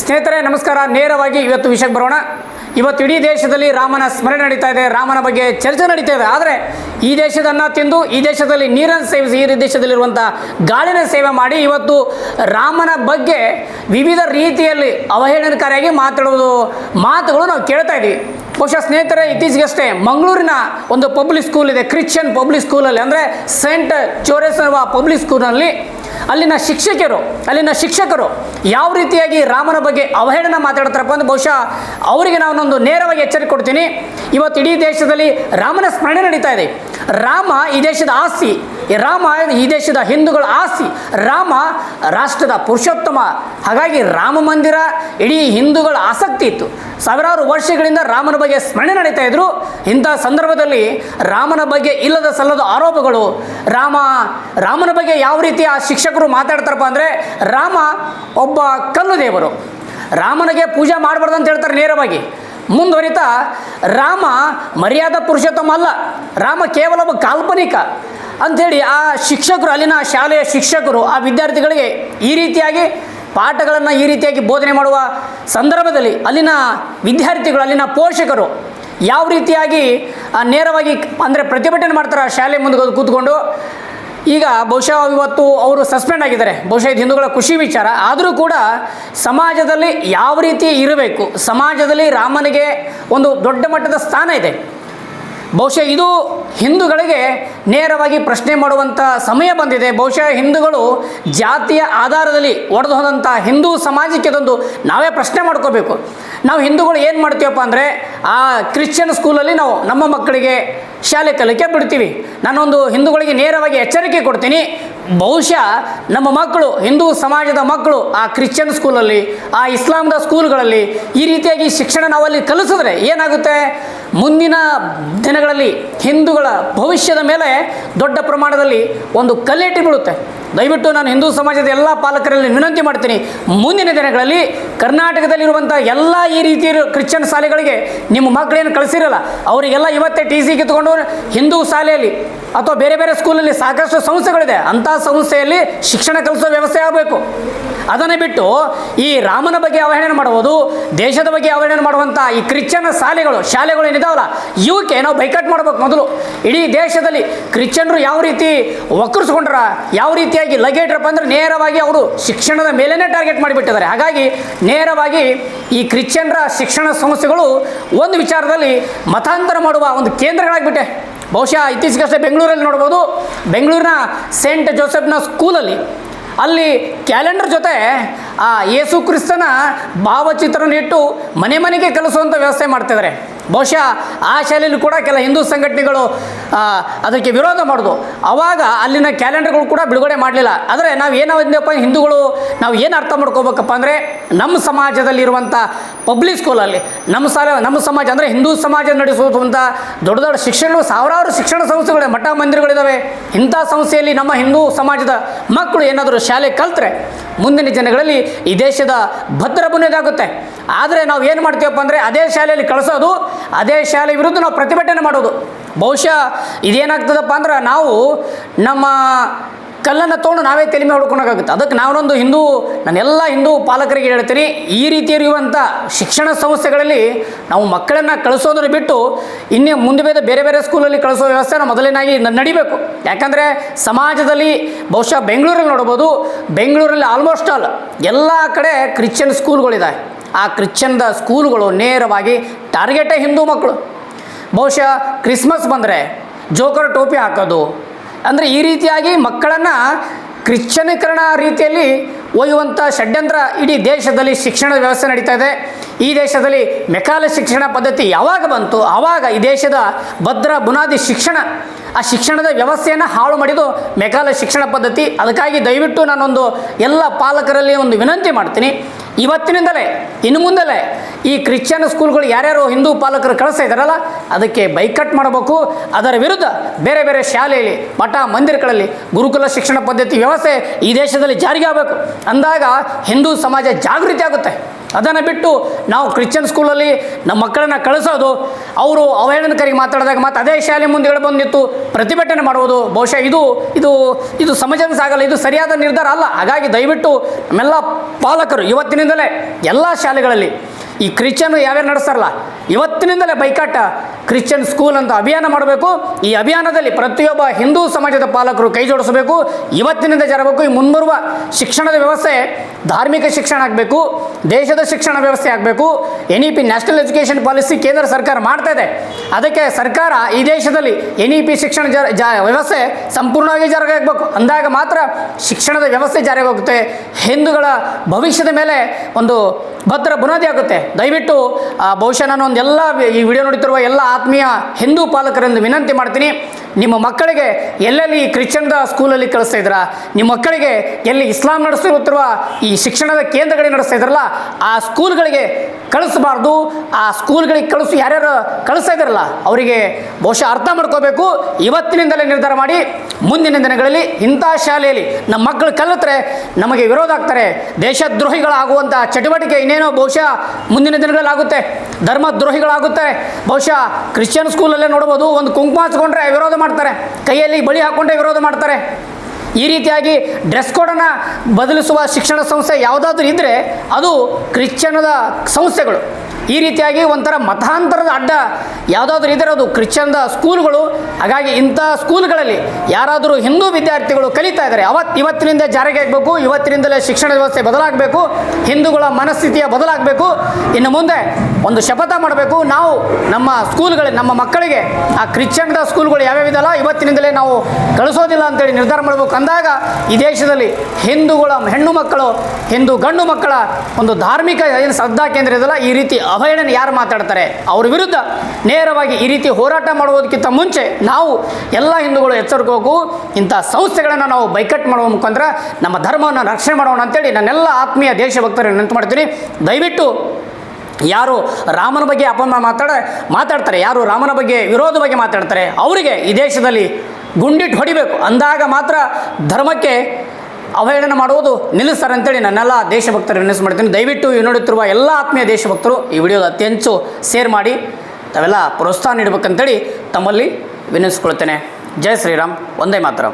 ಸ್ನೇಹಿತರೆ, ನಮಸ್ಕಾರ. ನೇರವಾಗಿ ಇವತ್ತು ವಿಷಯಕ್ಕೆ ಬರೋಣ. ಇವತ್ತು ಇಡೀ ದೇಶದಲ್ಲಿ ರಾಮನ ಸ್ಮರಣೆ ನಡೀತಾ ಇದೆ, ರಾಮನ ಬಗ್ಗೆ ಚರ್ಚೆ ನಡೀತಾ ಇದೆ. ಆದರೆ ಈ ದೇಶದ ಅನ್ನ ತಿಂದು, ಈ ದೇಶದಲ್ಲಿ ನೀರನ್ನು ಸೇವಿಸಿ, ಈ ದೇಶದಲ್ಲಿರುವಂಥ ಗಾಳಿನ ಸೇವೆ ಮಾಡಿ ಇವತ್ತು ರಾಮನ ಬಗ್ಗೆ ವಿವಿಧ ರೀತಿಯಲ್ಲಿ ಅವಹೇಳನಕಾರಿಯಾಗಿ ಮಾತಾಡೋದು ಮಾತುಗಳು ನಾವು ಕೇಳ್ತಾ ಇದ್ದೀವಿ. ಬಹುಶಃ ಸ್ನೇಹಿತರೆ, ಇತ್ತೀಚೆಗಷ್ಟೇ ಮಂಗಳೂರಿನ ಒಂದು ಪಬ್ಲಿಕ್ ಸ್ಕೂಲ್ ಇದೆ ಕ್ರಿಶ್ಚಿಯನ್ ಪಬ್ಲಿಕ್ ಸ್ಕೂಲಲ್ಲಿ ಅಂದರೆ ಸೇಂಟ್ ಚೋರೇಸರ್ವ ಪಬ್ಲಿಕ್ ಸ್ಕೂಲಲ್ಲಿ ಅಲ್ಲಿನ ಶಿಕ್ಷಕರು ಅಲ್ಲಿನ ಶಿಕ್ಷಕರು ಯಾವ ರೀತಿಯಾಗಿ ರಾಮನ ಬಗ್ಗೆ ಅವಹೇಳನ ಮಾತಾಡ್ತಾರಪ್ಪ ಅಂದ್ರೆ ಬಹುಶಃ ಅವರಿಗೆ ನಾನೊಂದು ನೇರವಾಗಿ ಎಚ್ಚರಿಕೆ ಕೊಡ್ತೀನಿ. ಇವತ್ತು ಇಡೀ ದೇಶದಲ್ಲಿ ರಾಮನ ಸ್ಮರಣೆ ನಡೀತಾ ಇದೆ. ರಾಮ ಈ ದೇಶದ ಆಸ್ತಿ ರಾಮ ಈ ದೇಶದ ಹಿಂದೂಗಳ ಆಸ್ತಿ? ರಾಮ ರಾಷ್ಟ್ರದ ಪುರುಷೋತ್ತಮ. ಹಾಗಾಗಿ ರಾಮ ಮಂದಿರ ಇಡೀ ಹಿಂದೂಗಳ ಆಸಕ್ತಿ ಇತ್ತು. ಸಾವಿರಾರು ವರ್ಷಗಳಿಂದ ರಾಮನ ಬಗ್ಗೆ ಸ್ಮರಣೆ ನಡೀತಾ ಇದ್ರು. ಇಂಥ ಸಂದರ್ಭದಲ್ಲಿ ರಾಮನ ಬಗ್ಗೆ ಇಲ್ಲದ ಸಲ್ಲದ ಆರೋಪಗಳು, ರಾಮ, ರಾಮನ ಬಗ್ಗೆ ಯಾವ ರೀತಿ ಆ ಶಿಕ್ಷಕರು ಮಾತಾಡ್ತಾರಪ್ಪ ಅಂದರೆ ರಾಮ ಒಬ್ಬ ಕಲ್ಲು ದೇವರು. ರಾಮನಿಗೆ ಪೂಜೆ ಮಾಡಬಾರ್ದು ಅಂತ ಹೇಳ್ತಾರೆ ನೇರವಾಗಿ. ಮುಂದುವರಿತಾ ರಾಮ ಮರ್ಯಾದಾ ಪುರುಷೋತ್ತಮ ಅಲ್ಲ. ರಾಮ ಕೇವಲ ಒಬ್ಬ ಕಾಲ್ಪನಿಕ. ಅಂಥೇಳಿ ಆ ಶಿಕ್ಷಕರು, ಅಲ್ಲಿನ ಶಾಲೆಯ ಶಿಕ್ಷಕರು, ಆ ವಿದ್ಯಾರ್ಥಿಗಳಿಗೆ ಈ ರೀತಿಯಾಗಿ ಪಾಠಗಳನ್ನು ಈ ರೀತಿಯಾಗಿ ಬೋಧನೆ ಮಾಡುವ ಸಂದರ್ಭದಲ್ಲಿ ಅಲ್ಲಿನ ವಿದ್ಯಾರ್ಥಿಗಳು, ಅಲ್ಲಿನ ಪೋಷಕರು ಯಾವ ರೀತಿಯಾಗಿ ನೇರವಾಗಿ ಅಂದರೆ ಪ್ರತಿಭಟನೆ ಮಾಡ್ತಾರೆ ಶಾಲೆ ಮುಂದೆ ಕೂತ್ಕೊಂಡು, ಈಗ ಬಹುಶಃ ಇವತ್ತು ಅವರು ಸಸ್ಪೆಂಡ್ ಆಗಿದ್ದಾರೆ. ಬಹುಶಃ ಇದು ಹಿಂದೂಗಳ ಖುಷಿ ವಿಚಾರ. ಆದರೂ ಕೂಡ ಸಮಾಜದಲ್ಲಿ ಯಾವ ರೀತಿ ಇರಬೇಕು, ಸಮಾಜದಲ್ಲಿ ರಾಮನಿಗೆ ಒಂದು ದೊಡ್ಡ ಮಟ್ಟದ ಸ್ಥಾನ ಇದೆ. ಬಹುಶಃ ಇದು ಹಿಂದೂಗಳಿಗೆ ನೇರವಾಗಿ ಪ್ರಶ್ನೆ ಮಾಡುವಂಥ ಸಮಯ ಬಂದಿದೆ. ಬಹುಶಃ ಹಿಂದೂಗಳು ಜಾತಿಯ ಆಧಾರದಲ್ಲಿ ಒಡೆದು ಹೋದಂಥ ಹಿಂದೂ ಸಮಾಜಕ್ಕೆ ತಂದು ನಾವೇ ಪ್ರಶ್ನೆ ಮಾಡ್ಕೋಬೇಕು. ನಾವು ಹಿಂದೂಗಳು ಏನು ಮಾಡ್ತೀವಪ್ಪ ಅಂದರೆ ಆ ಕ್ರಿಶ್ಚಿಯನ್ ಸ್ಕೂಲಲ್ಲಿ ನಾವು ನಮ್ಮ ಮಕ್ಕಳಿಗೆ ಶಾಲೆ ಕಲಿಕೆ ಬಿಡ್ತೀವಿ. ನಾನೊಂದು ಹಿಂದೂಗಳಿಗೆ ನೇರವಾಗಿ ಎಚ್ಚರಿಕೆ ಕೊಡ್ತೀನಿ. ಬಹುಶಃ ನಮ್ಮ ಮಕ್ಕಳು, ಹಿಂದೂ ಸಮಾಜದ ಮಕ್ಕಳು ಆ ಕ್ರಿಶ್ಚಿಯನ್ ಸ್ಕೂಲಲ್ಲಿ, ಆ ಇಸ್ಲಾಂದ ಸ್ಕೂಲ್ಗಳಲ್ಲಿ ಈ ರೀತಿಯಾಗಿ ಶಿಕ್ಷಣ ನಾವಲ್ಲಿ ಕಲಿಸಿದ್ರೆ ಏನಾಗುತ್ತೆ? ಮುಂದಿನ ದಿನಗಳಲ್ಲಿ ಹಿಂದೂಗಳ ಭವಿಷ್ಯದ ಮೇಲೆ ದೊಡ್ಡ ಪ್ರಮಾಣದಲ್ಲಿ ಒಂದು ಕಲ್ಲೇಟಿ ಬೀಳುತ್ತೆ. ದಯವಿಟ್ಟು ನಾನು ಹಿಂದೂ ಸಮಾಜದ ಎಲ್ಲ ಪಾಲಕರಲ್ಲಿ ವಿನಂತಿ ಮಾಡ್ತೀನಿ, ಮುಂದಿನ ದಿನಗಳಲ್ಲಿ ಕರ್ನಾಟಕದಲ್ಲಿರುವಂಥ ಎಲ್ಲ ಈ ರೀತಿಯ ಕ್ರಿಶ್ಚಿಯನ್ ಶಾಲೆಗಳಿಗೆ ನಿಮ್ಮ ಮಕ್ಕಳೇನು ಕಳಿಸಿರಲ್ಲ, ಅವರಿಗೆಲ್ಲ ಇವತ್ತೇ ಟಿ ಸಿ ಕಿತ್ಕೊಂಡು ಹಿಂದೂ ಶಾಲೆಯಲ್ಲಿ ಅಥವಾ ಬೇರೆ ಬೇರೆ ಸ್ಕೂಲಲ್ಲಿ ಸಾಕಷ್ಟು ಸಂಸ್ಥೆಗಳಿದೆ ಅಂಥ ಸಂಸ್ಥೆಯಲ್ಲಿ ಶಿಕ್ಷಣ ಕಲಿಸೋ ವ್ಯವಸ್ಥೆ ಆಗಬೇಕು. ಅದನ್ನು ಬಿಟ್ಟು ಈ ರಾಮನ ಬಗ್ಗೆ ಅವಹೇಳನ ಮಾಡುವುದು, ದೇಶದ ಬಗ್ಗೆ ಅವಹೇಳನ ಮಾಡುವಂಥ ಈ ಕ್ರಿಶ್ಚಿಯನ್ ಶಾಲೆಗಳು ಶಾಲೆಗಳು ಏನಿದಾವಲ್ಲ ಇವಕ್ಕೆ ನಾವು ಬೈಕಟ್ ಮಾಡಬೇಕು ಮೊದಲು. ಇಡೀ ದೇಶದಲ್ಲಿ ಕ್ರಿಶ್ಚಿಯನ್ರು ಯಾವ ರೀತಿ ಒಕ್ಕರಿಸ್ಕೊಂಡ್ರ ಯಾವ ರೀತಿಯಾಗಿ ಲಗೇಟ್ರಪ್ಪ ಅಂದ್ರೆ ನೇರವಾಗಿ ಅವರು ಶಿಕ್ಷಣದ ಮೇಲೇ ಟಾರ್ಗೆಟ್ ಮಾಡಿಬಿಟ್ಟಿದ್ದಾರೆ. ಹಾಗಾಗಿ ನೇರವಾಗಿ ಈ ಕ್ರಿಶ್ಚಿಯನ್ರ ಶಿಕ್ಷಣ ಸಂಸ್ಥೆಗಳು ಒಂದು ವಿಚಾರದಲ್ಲಿ ಮತಾಂತರ ಮಾಡುವ ಒಂದು ಕೇಂದ್ರಗಳಾಗಿಬಿಟ್ಟೆ. ಬಹುಶಃ ಇತ್ತೀಚೆಗಷ್ಟೇ ಬೆಂಗಳೂರಲ್ಲಿ ನೋಡ್ಬೋದು. ಬೆಂಗಳೂರಿನ ಸೇಂಟ್ ಜೋಸೆಫ್ನ ಸ್ಕೂಲಲ್ಲಿ ಅಲ್ಲಿ ಕ್ಯಾಲೆಂಡರ್ ಜೊತೆ ಆ ಯೇಸು ಕ್ರಿಸ್ತನ ಭಾವಚಿತ್ರನ ಇಟ್ಟು ಮನೆ ಮನೆಗೆ ಕಲಿಸುವಂಥ ವ್ಯವಸ್ಥೆ ಮಾಡ್ತಿದ್ದಾರೆ. ಬಹುಶಃ ಆ ಶಾಲೆಯಲ್ಲಿ ಕೂಡ ಕೆಲ ಹಿಂದೂ ಸಂಘಟನೆಗಳು ಅದಕ್ಕೆ ವಿರೋಧ ಮಾಡೋದು. ಆವಾಗ ಅಲ್ಲಿನ ಕ್ಯಾಲೆಂಡರ್ಗಳು ಕೂಡ ಬಿಡುಗಡೆ ಮಾಡಲಿಲ್ಲ. ಆದರೆ ನಾವು ಏನಾಗಿದ್ದೆಪ್ಪ ಹಿಂದೂಗಳು, ನಾವು ಏನು ಅರ್ಥ ಮಾಡ್ಕೋಬೇಕಪ್ಪ ಅಂದರೆ ನಮ್ಮ ಸಮಾಜದಲ್ಲಿರುವಂಥ ಪಬ್ಲಿಕ್ ಸ್ಕೂಲಲ್ಲಿ ನಮ್ಮ ಸಾಲ, ನಮ್ಮ ಸಮಾಜ ಅಂದರೆ ಹಿಂದೂ ಸಮಾಜ ನಡೆಸುವಂಥ ದೊಡ್ಡ ದೊಡ್ಡ ಶಿಕ್ಷಣ, ಸಾವಿರಾರು ಶಿಕ್ಷಣ ಸಂಸ್ಥೆಗಳಿವೆ, ಮಠ ಮಂದಿರಗಳಿದ್ದಾವೆ ಇಂಥ ಸಂಸ್ಥೆಯಲ್ಲಿ ನಮ್ಮ ಹಿಂದೂ ಸಮಾಜದ ಮಕ್ಕಳು ಏನಾದರೂ ಶಾಲೆ ಕಲ್ತ್ರೆ, ಮುಂದಿನ ದಿನಗಳಲ್ಲಿ ಈ ದೇಶದ ಭದ್ರ ಬುನಿಯಾಗುತ್ತೆ ಆದರೆ ನಾವು ಏನು ಮಾಡ್ತೀವಪ್ಪ ಅಂದರೆ ಅದೇ ಶಾಲೆಯಲ್ಲಿ ಕಳಿಸೋದು, ಅದೇ ಶಾಲೆ ವಿರುದ್ಧ ನಾವು ಪ್ರತಿಭಟನೆ ಮಾಡೋದು. ಬಹುಶಃ ಇದೇನಾಗ್ತದಪ್ಪ ಅಂದ್ರೆ ನಾವು ನಮ್ಮ ಕಲ್ಲನ್ನು ತೊಗೊಂಡು ನಾವೇ ತೆಲಿಮೆ ಹೊಡ್ಕೊಳಕ್ಕಾಗುತ್ತೆ ಅದಕ್ಕೆ ನಾವೊಂದು ಹಿಂದೂ ನಾನೆಲ್ಲ ಹಿಂದೂ ಪಾಲಕರಿಗೆ ಹೇಳ್ತೀನಿ, ಈ ರೀತಿ ಇರುವಂಥ ಶಿಕ್ಷಣ ಸಂಸ್ಥೆಗಳಲ್ಲಿ ನಾವು ಮಕ್ಕಳನ್ನು ಕಳಿಸೋದನ್ನು ಬಿಟ್ಟು ಇನ್ನೇ ಮುಂದೆ ಬೇರೆ ಬೇರೆ ಬೇರೆ ಸ್ಕೂಲಲ್ಲಿ ಕಳಿಸೋ ವ್ಯವಸ್ಥೆನ ಮೊದಲನೇದಾಗಿ ನ- ನಡಿಬೇಕು. ಯಾಕಂದರೆ ಸಮಾಜದಲ್ಲಿ ಬಹುಶಃ ಬೆಂಗಳೂರಲ್ಲಿ ನೋಡ್ಬೋದು, ಬೆಂಗಳೂರಲ್ಲಿ ಆಲ್ಮೋಸ್ಟ್ ಆಲ್ ಎಲ್ಲ ಕಡೆ ಕ್ರಿಶ್ಚಿಯನ್ ಸ್ಕೂಲ್ಗಳಿದೆ ಆ ಕ್ರಿಶ್ಚನ್ದ ಸ್ಕೂಲ್ಗಳು ನೇರವಾಗಿ ಟಾರ್ಗೆಟೇ ಹಿಂದೂ ಮಕ್ಕಳು. ಬಹುಶಃ ಕ್ರಿಸ್ಮಸ್ ಬಂದರೆ ಜೋಕರ್ ಟೋಪಿ ಹಾಕೋದು. ಅಂದರೆ ಈ ರೀತಿಯಾಗಿ ಮಕ್ಕಳನ್ನು ಕ್ರಿಶ್ಚನೀಕರಣ ರೀತಿಯಲ್ಲಿ ಒಯ್ಯುವಂಥ ಷಡ್ಯಂತ್ರ ಇಡೀ ದೇಶದಲ್ಲಿ ಶಿಕ್ಷಣ ವ್ಯವಸ್ಥೆ ನಡೀತಾ ಇದೆ. ಈ ದೇಶದಲ್ಲಿ ಮೆಕಾಲ ಶಿಕ್ಷಣ ಪದ್ಧತಿ ಯಾವಾಗ ಬಂತು? ಆವಾಗ ಈ ದೇಶದ ಭದ್ರ ಬುನಾದಿ ಶಿಕ್ಷಣ, ಆ ಶಿಕ್ಷಣದ ವ್ಯವಸ್ಥೆಯನ್ನು ಹಾಳು ಮಾಡಿದ್ದು ಮೆಕಾಲ ಶಿಕ್ಷಣ ಪದ್ಧತಿ. ಅದಕ್ಕಾಗಿ ದಯವಿಟ್ಟು ನಾನೊಂದು ಎಲ್ಲ ಪಾಲಕರಲ್ಲಿ ಒಂದು ವಿನಂತಿ ಮಾಡ್ತೀನಿ. ಇವತ್ತಿನಿಂದಲೇ, ಇನ್ನು ಮುಂದಲೇ ಈ ಕ್ರಿಶ್ಚಿಯನ್ ಸ್ಕೂಲ್ಗಳು ಯಾರ್ಯಾರು ಹಿಂದೂ ಪಾಲಕರು ಕಳಿಸ್ತಾ ಇದ್ದಾರಲ್ಲ, ಅದಕ್ಕೆ ಬೈಕಟ್ ಮಾಡಬೇಕು. ಅದರ ವಿರುದ್ಧ ಬೇರೆ ಬೇರೆ ಶಾಲೆಯಲ್ಲಿ, ಮಠ ಮಂದಿರಗಳಲ್ಲಿ ಗುರುಕುಲ ಶಿಕ್ಷಣ ಪದ್ಧತಿ ವ್ಯವಸ್ಥೆ ಈ ದೇಶದಲ್ಲಿ ಜಾರಿಗೆ ಆಗಬೇಕು. ಅಂದಾಗ ಹಿಂದೂ ಸಮಾಜ ಜಾಗೃತಿ ಆಗುತ್ತೆ. ಅದನ್ನು ಬಿಟ್ಟು ನಾವು ಕ್ರಿಶ್ಚಿಯನ್ ಸ್ಕೂಲಲ್ಲಿ ನಮ್ಮ ಮಕ್ಕಳನ್ನು ಕಳಿಸೋದು, ಅವರು ಅವಹೇಳನಕಾರಿಗೆ ಮಾತಾಡಿದಾಗ ಮತ್ತು ಅದೇ ಶಾಲೆ ಮುಂದೆ ಬಂದಿತ್ತು, ಪ್ರತಿಭಟನೆ ಮಾಡುವುದು, ಬಹುಶಃ ಇದು ಇದು ಇದು ಸಮಾಜದ ಸಾಗಲ್ಲ, ಇದು ಸರಿಯಾದ ನಿರ್ಧಾರ ಅಲ್ಲ. ಹಾಗಾಗಿ ದಯವಿಟ್ಟು ನಮ್ಮೆಲ್ಲ ಪಾಲಕರು ಇವತ್ತಿನಿಂದಲೇ ಎಲ್ಲ ಶಾಲೆಗಳಲ್ಲಿ ಈ ಕ್ರಿಶ್ಚಿಯನ್ ಯಾವ್ಯಾರು ನಡೆಸ್ತಾರಲ್ಲ ಇವತ್ತಿನಿಂದಲೇ ಬೈಕಾಟ ಕ್ರಿಶ್ಚಿಯನ್ ಸ್ಕೂಲ್ ಅಂತ ಅಭಿಯಾನ ಮಾಡಬೇಕು. ಈ ಅಭಿಯಾನದಲ್ಲಿ ಪ್ರತಿಯೊಬ್ಬ ಹಿಂದೂ ಸಮಾಜದ ಪಾಲಕರು ಕೈ ಜೋಡಿಸಬೇಕು. ಇವತ್ತಿನಿಂದ ಜರಬೇಕು ಈ ಮುಂಬರುವ ಶಿಕ್ಷಣದ ವ್ಯವಸ್ಥೆ ಧಾರ್ಮಿಕ ಶಿಕ್ಷಣ ಆಗಬೇಕು. ದೇಶದ ಶಿಕ್ಷಣ ವ್ಯವಸ್ಥೆ ಆಗಬೇಕು. N E P national education policy ಕೇಂದ್ರ ಸರ್ಕಾರ ಮಾಡ್ತಾ ಇದೆ. ಅದಕ್ಕೆ ಸರ್ಕಾರ ಈ ದೇಶದಲ್ಲಿ ಎನ್ ಇ ಪಿ ಶಿಕ್ಷಣ ಜ, ವ್ಯವಸ್ಥೆ ಸಂಪೂರ್ಣವಾಗಿ ಜಾರಿಗೆ ಆಗಬೇಕು ಅಂದಾಗ ಮಾತ್ರ ಶಿಕ್ಷಣದ ವ್ಯವಸ್ಥೆ ಜಾರಿಗೆ ಹೋಗುತ್ತೆ ಹಿಂದೂಗಳ ಭವಿಷ್ಯದ ಮೇಲೆ ಒಂದು ಭದ್ರ ಬುನಾದಿ ಆಗುತ್ತೆ. ದಯವಿಟ್ಟು ಬಹುಶಃ ನಾನು ಎಲ್ಲ ಈ ವಿಡಿಯೋ ನೋಡುತ್ತಿರುವ ಎಲ್ಲ ಆತ್ಮೀಯ ಹಿಂದೂ ಪಾಲಕರೆಂದು ವಿನಂತಿ ಮಾಡ್ತೀನಿ. ನಿಮ್ಮ ಮಕ್ಕಳಿಗೆ ಎಲ್ಲೆಲ್ಲಿ ಕ್ರಿಶ್ಚಿಯನ್ದ ಸ್ಕೂಲಲ್ಲಿ ಕಳಿಸ್ತಾ ಇದ್ದೀರಾ? ನಿಮ್ಮ ಮಕ್ಕಳಿಗೆ ಎಲ್ಲಿ ಇಸ್ಲಾಂ ನಡೆಸುತ್ತಿರುವ ಈ ಶಿಕ್ಷಣದ ಕೇಂದ್ರಗಳಿಗೆ ನಡೆಸ್ತಾ ಇದ್ರಲ್ಲ ಆ ಸ್ಕೂಲ್ಗಳಿಗೆ ಕಳಿಸಬಾರ್ದು, ಆ ಸ್ಕೂಲ್ಗಳಿಗೆ ಕಳಿಸಿ ಯಾರ್ಯಾರು ಕಳಿಸ್ತಾ ಇದ್ದಾರಲ್ಲ, ಅವರಿಗೆ ಬಹುಶಃ ಅರ್ಥ ಮಾಡ್ಕೋಬೇಕು. ಇವತ್ತಿನಿಂದಲೇ ನಿರ್ಧಾರ ಮಾಡಿ, ಮುಂದಿನ ದಿನಗಳಲ್ಲಿ ಇಂಥ ಶಾಲೆಯಲ್ಲಿ ನಮ್ಮ ಮಕ್ಕಳು ಕಲಿತ್ರೆ ನಮಗೆ ವಿರೋಧ ಆಗ್ತಾರೆ. ದೇಶದ್ರೋಹಿಗಳಾಗುವಂಥ ಚಟುವಟಿಕೆ ಇನ್ನೇನೋ ಬಹುಶಃ ಮುಂದಿನ ದಿನಗಳಲ್ಲಿ ಆಗುತ್ತೆ. ಧರ್ಮದ್ರೋಹಿಗಳಾಗುತ್ತೆ ಬಹುಶಃ ಕ್ರಿಶ್ಚಿಯನ್ ಸ್ಕೂಲಲ್ಲೇ ನೋಡ್ಬೋದು, ಒಂದು ಕುಂಕುಮ ಹಚ್ಕೊಂಡ್ರೆ ವಿರೋಧ ಮಾಡ್ತಾರೆ. ಕೈಯಲ್ಲಿ ಬಳಿ ಹಾಕ್ಕೊಂಡ್ರೆ ವಿರೋಧ ಮಾಡ್ತಾರೆ. ಈ ರೀತಿಯಾಗಿ ಡ್ರೆಸ್ ಕೋಡನ್ನು ಬದಲಿಸುವ ಶಿಕ್ಷಣ ಸಂಸ್ಥೆ ಯಾವುದಾದ್ರೂ ಇದ್ದರೆ ಅದು ಕ್ರಿಶ್ಚನದ ಸಂಸ್ಥೆಗಳು. ಈ ರೀತಿಯಾಗಿ ಒಂಥರ ಮತಾಂತರದ ಅಡ್ಡ ಯಾವುದಾದ್ರೂ ಇದ್ದರೆ ಅದು ಕ್ರಿಶ್ಚಿಯನ್ದ ಸ್ಕೂಲ್ಗಳು. ಹಾಗಾಗಿ ಇಂಥ ಸ್ಕೂಲ್ಗಳಲ್ಲಿ ಯಾರಾದರೂ ಹಿಂದೂ ವಿದ್ಯಾರ್ಥಿಗಳು ಕಲಿತಾ ಇದ್ದಾರೆ ಅವತ್ತು ಇವತ್ತಿನಿಂದ ಜಾರಿಗೆ ಆಗಬೇಕು, ಇವತ್ತಿನಿಂದಲೇ ಶಿಕ್ಷಣ ವ್ಯವಸ್ಥೆ ಬದಲಾಗಬೇಕು, ಹಿಂದೂಗಳ ಮನಸ್ಥಿತಿಯ ಬದಲಾಗಬೇಕು, ಇನ್ನು ಮುಂದೆ ಒಂದು ಶಪಥ ಮಾಡಬೇಕು. ನಾವು ನಮ್ಮ ಸ್ಕೂಲ್ಗಳ, ನಮ್ಮ ಮಕ್ಕಳಿಗೆ ಆ ಕ್ರಿಶ್ಚಿಯನ್ದ ಸ್ಕೂಲ್ಗಳು ಯಾವ್ಯಾವ ಇದಲ್ಲ ಇವತ್ತಿನಿಂದಲೇ ನಾವು ಕಳಿಸೋದಿಲ್ಲ ಅಂತೇಳಿ ನಿರ್ಧಾರ ಮಾಡಬೇಕು. ಅಂದಾಗ ಈ ದೇಶದಲ್ಲಿ ಹಿಂದೂಗಳ ಹೆಣ್ಣು ಮಕ್ಕಳು, ಹಿಂದೂ ಗಂಡು ಮಕ್ಕಳ ಒಂದು ಧಾರ್ಮಿಕ ಏನು ಶ್ರದ್ಧಾ ಕೇಂದ್ರ ಇದೆಯಲ್ಲ, ಈ ರೀತಿ ಅವಹೇಳನ ಯಾರು ಮಾತಾಡ್ತಾರೆ? ಅವ್ರ ವಿರುದ್ಧ ನೇರವಾಗಿ ಈ ರೀತಿ ಹೋರಾಟ ಮಾಡುವುದಕ್ಕಿಂತ ಮುಂಚೆ ನಾವು ಎಲ್ಲ ಹಿಂದೂಗಳು ಎಚ್ಚರಿಕೋಬೇಕು ಇಂಥ ಸಂಸ್ಥೆಗಳನ್ನು ನಾವು ಬೈಕಟ್ ಮಾಡುವ ಮುಖಾಂತರ ನಮ್ಮ ಧರ್ಮವನ್ನು ರಕ್ಷಣೆ ಮಾಡೋಣ ಅಂತೇಳಿ ನನ್ನೆಲ್ಲ ಆತ್ಮೀಯ ದೇಶಭಕ್ತರನ್ನು ನೆನಪು ಮಾಡ್ತೀನಿ. ದಯವಿಟ್ಟು ಯಾರು ರಾಮನ ಬಗ್ಗೆ ಅಪಮಾನ ಮಾತಾಡ, ಮಾತಾಡ್ತಾರೆ, ಯಾರು ರಾಮನ ಬಗ್ಗೆ ವಿರೋಧ ಬಗ್ಗೆ ಮಾತಾಡ್ತಾರೆ, ಅವರಿಗೆ ಈ ದೇಶದಲ್ಲಿ ಗುಂಡಿಟ್ಟು ಹೊಡಿಬೇಕು. ಅಂದಾಗ ಮಾತ್ರ ಧರ್ಮಕ್ಕೆ ಅವಹೇಳನ ಮಾಡುವುದು ನಿಲ್ಲಿಸ್ತಾರೆ ಅಂತೇಳಿ ನನ್ನೆಲ್ಲ ದೇಶಭಕ್ತರು ವಿನಸ್ ಮಾಡ್ತೀನಿ. ದಯವಿಟ್ಟು ಇವು ನೋಡುತ್ತಿರುವ ಎಲ್ಲ ಆತ್ಮೀಯ ದೇಶಭಕ್ತರು ಈ ವಿಡಿಯೋದ ಅತಿ ಹೆಚ್ಚು ಶೇರ್ ಮಾಡಿ, ತಾವೆಲ್ಲ ಪ್ರೋತ್ಸಾಹ ನೀಡಬೇಕಂತೇಳಿ ತಮ್ಮಲ್ಲಿ ವಿನಿಸ್ಕೊಳ್ತೇನೆ ಜೈ ಶ್ರೀರಾಮ್, ಒಂದೇ ಮಾತ್ರ.